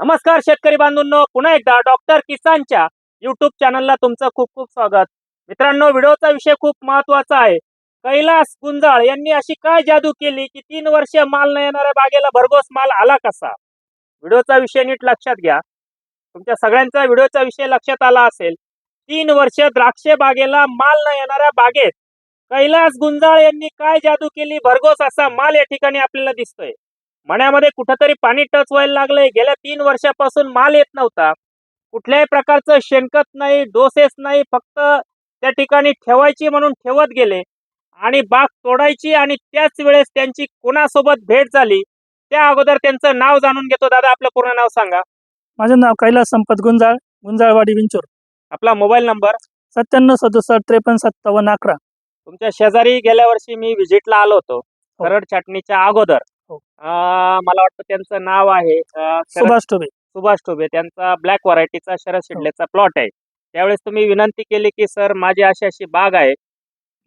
नमस्कार शेतकरी बांधूंनो. पुन्हा एकदा डॉक्टर किसानच्या युट्यूब चॅनलला तुमचं खूप खूप स्वागत. मित्रांनो व्हिडिओचा विषय खूप महत्त्वाचा आहे. कैलास गुंजाळ यांनी अशी काय जादू केली की तीन वर्ष माल न येणाऱ्या बागेला भरघोस माल आला कसा? व्हिडिओचा विषय नीट लक्षात घ्या. तुमच्या सगळ्यांचा व्हिडिओचा विषय लक्षात आला असेल. तीन वर्ष द्राक्षे बागेला माल न येणाऱ्या बागेत कैलास गुंजाळ यांनी काय जादू केली? भरघोस असा माल या ठिकाणी आपल्याला दिसतोय. मण्यामध्ये कुठंतरी पाणी टच व्हायला लागलंय. गेल्या तीन वर्षापासून माल येत नव्हता. कुठल्याही प्रकारचं शेणखत नाही डोसेस नाही फक्त त्या ठिकाणी ठेवायची म्हणून ठेवत गेले. आणि बाग तोडायची आणि त्याच वेळेस त्यांची कोणासोबत भेट झाली त्या अगोदर त्यांचं नाव जाणून घेतो. दादा आपलं पूर्ण नाव सांगा. माझं नाव कैलास संपत गुंजाळ गुंजाळवाडी विंचूर. आपला मोबाईल नंबर? सत्त्याण्णव सदुसष्ट त्रेपन्न सत्तावन्न अकरा. तुमच्या शेजारी गेल्या वर्षी मी व्हिजिटला आलो होतो. करड छाटणीच्या अगोदर. हो. अं, मला वाटतं त्यांचं नाव आहे अं, शरद सुभाष टोबे सुभाष टोबे त्यांचा ब्लॅक व्हरायटीचा शरद शिडलेचा प्लॉट आहे. त्यावेळेस तुम्ही विनंती केली की सर माझी अशी अशी बाग आहे.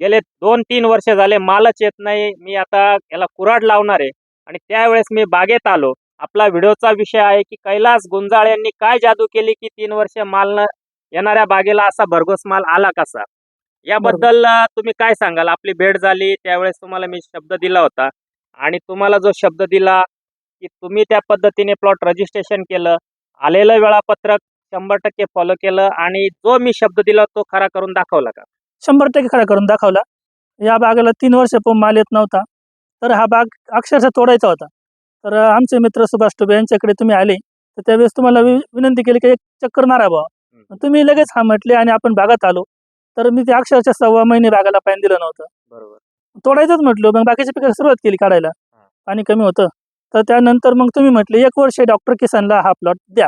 गेले दोन तीन वर्ष झाले मालच येत नाही. मी आता याला कुराड लावणार आहे. आणि त्यावेळेस मी बागेत आलो. आपला व्हिडिओचा विषय आहे की कैलास गुंजाळ यांनी काय जादू केली की तीन वर्ष माल न येणाऱ्या बागेला असा भरघोस माल आला कसा? याबद्दल अं, तुम्ही काय सांगाल? आपली भेट झाली. त्यावेळेस तुम्हाला मी शब्द दिला होता. आणि तुम्हाला जो शब्द दिला की तुम्ही त्या पद्धतीने प्लॉट रजिस्ट्रेशन केलं आलेलं वेळापत्रक शंभर टक्के फॉलो केलं आणि जो मी शब्द दिला तो खरा करून दाखवला का? शंभर टक्के खरा करून दाखवला. या बागेला तीन वर्ष पण माल येत नव्हता तर हा बाग अक्षरशः तोडायचा होता. तर आमचे मित्र सुभाष टोबे यांच्याकडे तुम्ही आले तर त्यावेळेस तुम्हाला विनंती केली की एक चक्कर मारा बुवा. हम्म. तुम्ही लगेच हा म्हटले आणि आपण बागात आलो. तर मी ते अक्षरशः सव्वा महिने बागाला पाणी दिलं नव्हतं. बरोबर. तोडायचंच म्हटलं. मग बाकीच्या पिकाला सुरुवात केली काढायला. पाणी कमी होतं. तर त्यानंतर मग तुम्ही म्हटले एक वर्ष डॉक्टर किसानला हा प्लॉट द्या.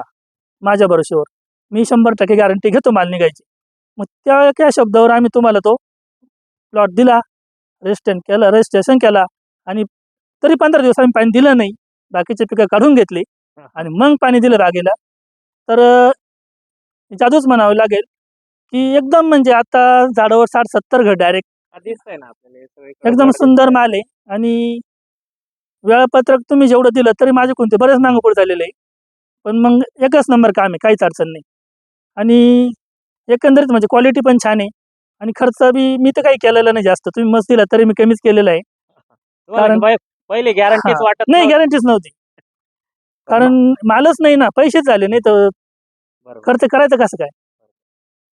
माझ्या भरोश्यावर. मी शंभर टक्के गॅरंटी घेतो माल निघायची. मग त्या एका शब्दावर आम्ही तुम्हाला तो प्लॉट दिला. रजिस्ट्रेशन केला रजिस्ट्रेशन केला. आणि तरी पंधरा दिवस आम्ही पाणी दिलं नाही. बाकीचे पिकं काढून घेतली. आणि मग पाणी दिलं बागेला तर जादूच म्हणावं लागेल की एकदम म्हणजे आता झाडावर साठ सत्तर घर डायरेक्ट दिसतंय ना आपल्याला सगळीकडे एकदम सुंदर. माल आहे आणि वेळापत्रक तुम्ही जेवढं दिलं तरी माझे कोणते बरेच मागं पुढे झालेले आहे पण मग एकच नंबर काम आहे काहीच अडचण नाही आणि एकंदरीत म्हणजे क्वालिटी पण छान आहे आणि खर्च बी मी तर काही केलेला नाही जास्त तुम्ही मस्त दिला तरी मी कमीच केलेला आहे तुम्हाला कारण- पहिले गॅरंटीच हा. वाटत नाही नव्हती. गॅरंटीच नव्हती कारण मालच नाही ना पैसेच झाले नाही तर बरोबर. खर्च करायचं कसं काय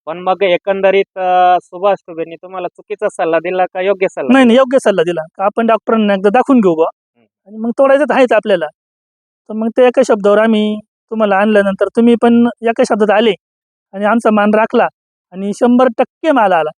पण मग एकंदरीत अं, सुभाष टोबेंनी तुम्हाला चुकीचा सल्ला दिला का योग्य सल्ला नाही नाही योग्य सल्ला दिला. का आपण डॉक्टरांना एकदा दाखवून घेऊ बा. आणि मग तोडायचं तर आहेच आपल्याला. तर मग ते एका शब्दावर आम्ही तुम्हाला आणल्यानंतर तुम्ही पण एका शब्दात आले आणि आमचा मान राखला आणि शंभर टक्के माल आला.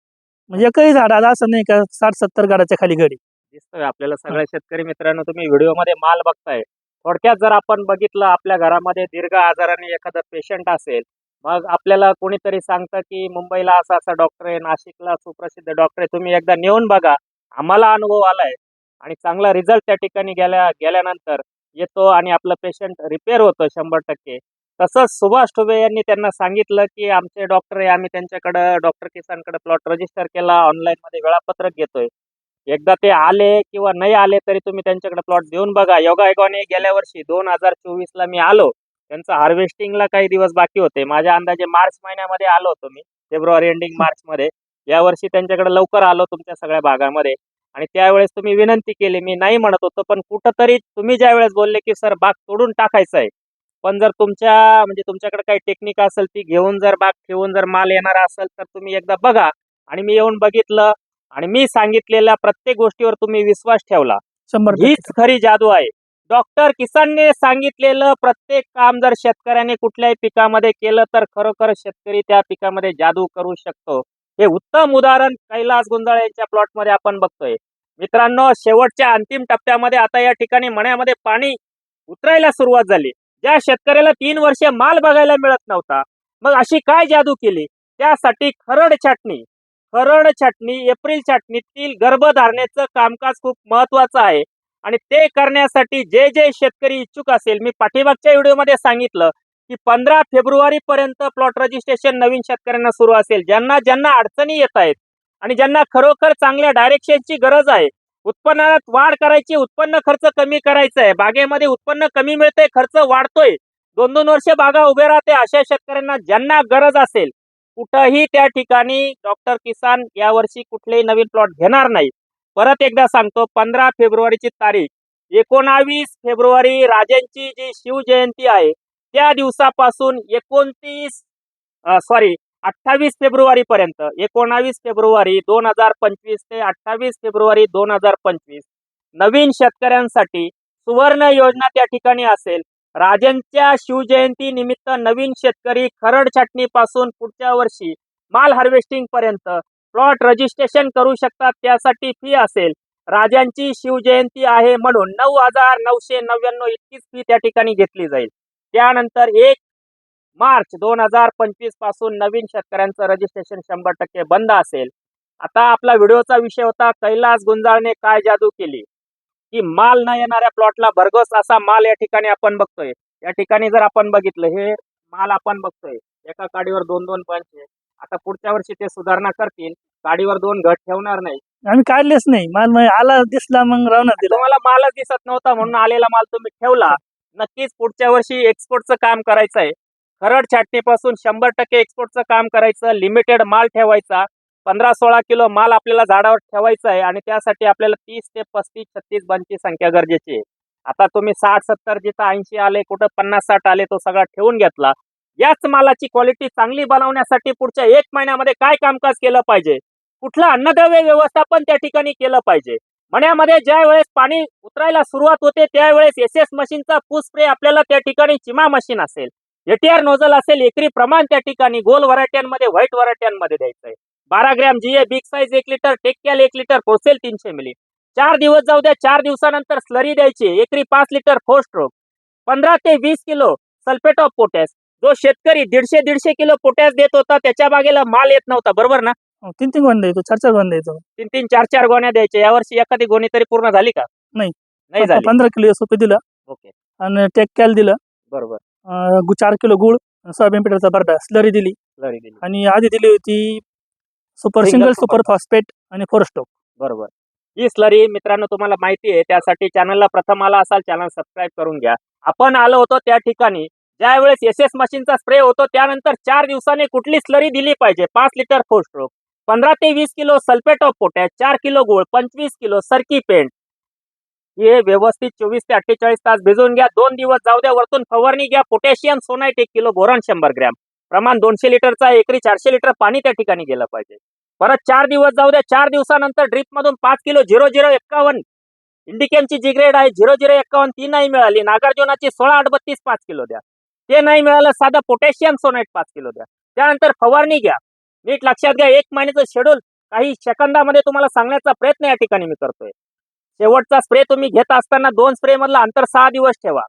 म्हणजे एकही झाड आला असं नाही का साठ सत्तर गाडाच्या खाली घडी. दिसतोय आपल्याला सगळ्या शेतकरी मित्रांनो तुम्ही व्हिडिओमध्ये माल बघताय. थोडक्यात जर आपण बघितलं आपल्या घरामध्ये दीर्घ आजाराने एखादा पेशंट असेल मग आपल्याला कोणीतरी सांगतं की मुंबईला असा असा डॉक्टर आहे नाशिकला सुप्रसिद्ध डॉक्टर आहे तुम्ही एकदा नेऊन बघा. आम्हाला अनुभव आलाय आणि चांगला रिझल्ट त्या ठिकाणी गेल्या गेल्यानंतर येतो आणि आपलं पेशंट रिपेअर होतं शंभर टक्के. तसंच सुभाष ठुबे यांनी त्यांना सांगितलं की आमचे डॉक्टर आहे आम्ही त्यांच्याकडं डॉक्टर किसानकडे प्लॉट रजिस्टर केला ऑनलाईनमध्ये वेळापत्रक घेतोय. एकदा ते आले किंवा नाही आले तरी तुम्ही त्यांच्याकडे प्लॉट देऊन बघा. योगायोगाने गेल्या वर्षी दोन हजार चोवीसला मी आलो. त्यांचं हार्वेस्टिंगला काही दिवस बाकी होते. माझ्या अंदाजे मार्च महिन्यामध्ये आलो होतो मी. फेब्रुवारी एंडिंग मार्च मध्ये या वर्षी त्यांच्याकडे लवकर आलो तुमच्या सगळ्या भागामध्ये. आणि त्यावेळेस तुम्ही विनंती केली. मी नाही म्हणत होतो पण कुठंतरी तुम्ही ज्या वेळेस बोलले की सर बाग तोडून टाकायचं आहे पण जर तुमच्या म्हणजे तुमच्याकडे काही टेक्निक असेल ती घेऊन जर बाग ठेवून जर माल येणार असेल तर तुम्ही एकदा बघा. आणि मी येऊन बघितलं आणि मी सांगितलेल्या प्रत्येक गोष्टीवर तुम्ही विश्वास ठेवला. हीच खरी जादू आहे. डॉक्टर किसानने सांगितलेलं प्रत्येक काम जर शेतकऱ्याने कुठल्याही पिकामध्ये केलं तर खरोखर शेतकरी त्या पिकामध्ये जादू करू शकतो. हे उत्तम उदाहरण कैलास गुंजाळ यांच्या प्लॉटमध्ये आपण बघतोय. मित्रांनो शेवटच्या अंतिम टप्प्यामध्ये आता या ठिकाणी मण्यामध्ये पाणी उतरायला सुरुवात झाली. ज्या शेतकऱ्याला तीन वर्षे माल बघायला मिळत नव्हता मग अशी काय जादू केली? त्यासाठी खरड छाटणी. खरड छाटणी एप्रिल छाटणीतील गर्भधारणेचं कामकाज खूप महत्वाचं आहे. आणि ते करण्यासाठी जे जे शेतकरी इच्छुक असेल मी पाठीमागच्या व्हिडिओमध्ये सांगितलं की पंधरा फेब्रुवारी पर्यंत प्लॉट रजिस्ट्रेशन नवीन शेतकऱ्यांना सुरू असेल. ज्यांना ज्यांना अडचणी येत आहेत आणि ज्यांना खरोखर चांगल्या डायरेक्शनची गरज आहे उत्पन्नात वाढ करायची उत्पन्न खर्च कमी करायचा आहे बागेमध्ये उत्पन्न कमी मिळतंय खर्च वाढतोय दोन दोन वर्ष बागा उभे राहते अशा शेतकऱ्यांना ज्यांना गरज असेल कुठंही त्या ठिकाणी डॉक्टर किसान यावर्षी कुठलेही नवीन प्लॉट घेणार नाही परत एकदा सांगतो पंधरा फेब्रुवारीची तारीख एकोणावीस फेब्रुवारी राजांची जी शिवजयंती आहे त्या दिवसापासून एकोणतीस सॉरी अठ्ठावीस फेब्रुवारी पर्यंत एकोणावीस फेब्रुवारी दोन हजार पंचवीस ते अठ्ठावीस फेब्रुवारी दोन हजार पंचवीस नवीन शेतकऱ्यांसाठी सुवर्ण योजना त्या ठिकाणी असेल. राजांच्या शिवजयंती निमित्त नवीन शेतकरी खरड छाटणीपासून पुढच्या वर्षी माल हार्वेस्टिंग पर्यंत प्लॉट रजिस्ट्रेशन करू शकतात त्यासाठी फी असेल. राजांची शिवजयंती आहे म्हणून नऊ हजार नऊशे नव्याण्णव इतकीच फी त्या ठिकाणी घेतली जाईल. त्यानंतर एक मार्च दोन हजार पंचवीसपासून नवीन शेतकऱ्यांचं रजिस्ट्रेशन शंभर टक्के बंद असेल. आता आपला व्हिडिओचा विषय होता कैलास गुंजाळने काय जादू केली? की माल न येणाऱ्या प्लॉटला भरघोस असा माल या ठिकाणी आपण बघतोय. या ठिकाणी जर आपण बघितलं हे माल आपण बघतोय. एका काडीवर दोन दोन पंच आहे. आता पुढच्या वर्षी ते सुधारणा करतील. काडीवर दोन घट ठेवणार नाही. आम्ही काढलेच नाही. माल मग आला दिसला मग दिला. तुम्हाला मालच दिसत नव्हता म्हणून आलेला माल तुम्ही ठेवला. नक्कीच पुढच्या वर्षी एक्सपोर्टचं काम करायचं आहे खरड छाटणीपासून शंभर टक्के एक्सपोर्टचं काम करायचं. लिमिटेड माल ठेवायचा. पंधरा सोळा किलो माल आपल्याला झाडावर ठेवायचा आहे आणि त्यासाठी आपल्याला तीस ते पस्तीस छत्तीस बनची संख्या गरजेची आहे. आता तुम्ही साठ सत्तर जिथं ऐंशी आले कुठं पन्नास साठ आले तो सगळा ठेवून घेतला. याच मालाची क्वालिटी चांगली बनवण्यासाठी पुढच्या एक महिन्यामध्ये काय कामकाज केलं पाहिजे? कुठलं अन्नद्रव्य व्यवस्थापन त्या ठिकाणी केलं पाहिजे? मण्यामध्ये ज्या वेळेस पाणी उतरायला सुरुवात होते त्यावेळेस एस एस मशीनचा फूस स्प्रे आपल्याला त्या ठिकाणी चिमा मशीन असेल एटीआर नोझल असेल एकरी प्रमाण त्या ठिकाणी गोल व्हरायट्यांमध्ये व्हाईट व्हरायट्यांमध्ये द्यायचं आहे. बारा ग्रॅम जीए बिग साईज एक लिटर टेक्कॅल एक लिटर कोसेल तीनशे मिली चार दिवस जाऊ द्या चार दिवसानंतर स्लरी द्यायची एकरी पाच लिटर फोर स्ट्रोक पंधरा ते वीस किलो सल्फेट ऑफ पोटॅश जो शेतकरी दीडशे दीडशे किलो पोटॅश देत होता त्याच्या बागेला माल येत नव्हता बरोबर ना? तीन तीन गोंड द्यायचो चार चार गोंड द्यायचो. तीन तीन चार चार गोण्या द्यायच्या यावर्षी एखादी गोणी तरी पूर्ण झाली का? नाही. नाही झाली. पंधरा किलो एस दिलं ओके. आणि टेक कॅल दिलं. बरोबर. अं, चार किलो गुळ सोयाबीन पिठाचा बरडा स्लरी दिली. स्लरी दिली. आणि आधी दिली होती super Single single super. Super phosphate आणि फोर स्टॉक. बरोबर. ही स्लरी मित्रांनो तुम्हाला माहिती आहे त्यासाठी चॅनलला प्रथम आला असाल चॅनल सबस्क्राईब करून घ्या. आपण आलो होतो त्या ठिकाणी ज्यावेळेस एस एस मशीनचा स्प्रे होतो त्यानंतर चार दिवसांनी कुठली स्लरी दिली पाहिजे. पाच लिटर फोर स्ट्रोक पंधरा ते वीस किलो सल्फेट ऑफ पोटॅश चार किलो गुळ पंचवीस किलो सरकी पेंट हे व्यवस्थित चोवीस ते अठ्ठेचाळीस तास भिजवून घ्या. दोन दिवस जाऊ द्या वरतून फवारणी घ्या. पोटॅशियम सोनाईट एक किलो बोरॉन शंभर ग्रॅम. प्रमाण दोनशे लिटरचा एकरी चारशे लिटर पाणी त्या ठिकाणी गेलं पाहिजे. परत चार दिवस जाऊ द्या. चार दिवसानंतर ड्रिप मधून पाच किलो झिरो झिरो एक्कावन्न. इंडिकेमची जी ग्रेड आहे झिरो झिरो एक्कावन्न ती नाही मिळाली. नागार्जुनाची सोळा आठ बत्तीस पाच किलो द्या. ते नाही मिळालं साधं पोटॅशियम सोनाईट पाच किलो द्या. त्यानंतर फवारणी घ्या. नीट लक्षात घ्या एक महिन्याचं शेड्यूल काही सेकंदामध्ये तुम्हाला सांगण्याचा प्रयत्न या ठिकाणी मी करतोय. शेवटचा स्प्रे तुम्ही घेत असताना दोन स्प्रे मधला अंतर सहा दिवस ठेवा.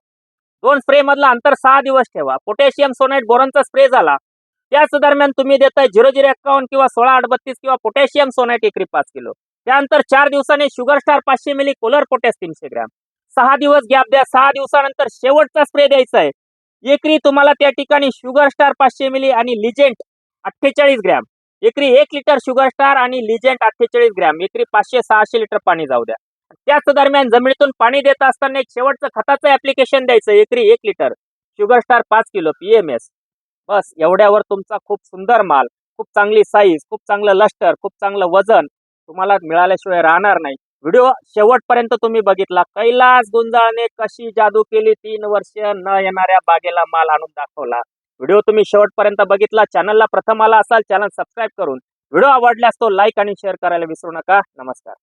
दोन स्प्रे मधला अंतर सहा दिवस ठेवा. पोटॅशियम सोनाईट बोरनचा स्प्रे झाला. त्याच दरम्यान तुम्ही देताय झिरो झिरो एक्कावन्न किंवा सोळा आठ बत्तीस किंवा पोटॅशियम सोनाईट एकरी पाच किलो. त्यानंतर चार दिवसांनी शुगर स्टार पाचशे मिली कोलर पोटॅश तीनशे ग्रॅम. सहा दिवस गॅप द्या. सहा दिवसानंतर शेवटचा स्प्रे द्यायचा आहे एकरी तुम्हाला त्या ठिकाणी शुगर स्टार पाचशे मिली आणि लिजेंट अठ्ठेचाळीस ग्रॅम. एकरी एक लिटर शुगर स्टार आणि लिजेंट अठ्ठेचाळीस ग्रॅम. एकरी पाचशे सहाशे लिटर पाणी जाऊ द्या. त्याच दरम्यान जमिनीतून पाणी देत असताना एक शेवटचं खताचं ऍप्लिकेशन द्यायचं. एकरी एक लिटर शुगर स्टार पाच किलो पीएमएस बस एवढ्यावर तुमचा खूप सुंदर माल खूप चांगली साईज खूप चांगलं लष्टर खूप चांगलं वजन तुम्हाला मिळाल्याशिवाय राहणार नाही. व्हिडिओ शेवटपर्यंत तुम्ही बघितला. कैलास गुंजाळने कशी जादू केली तीन वर्ष न येणाऱ्या बागेला माल आणून दाखवला. व्हिडिओ तुम्ही शेवटपर्यंत बघितला. चॅनलला प्रथम आला असाल चॅनल सबस्क्राईब करून. व्हिडिओ आवडल्यास तो लाईक आणि शेअर करायला विसरू नका. नमस्कार.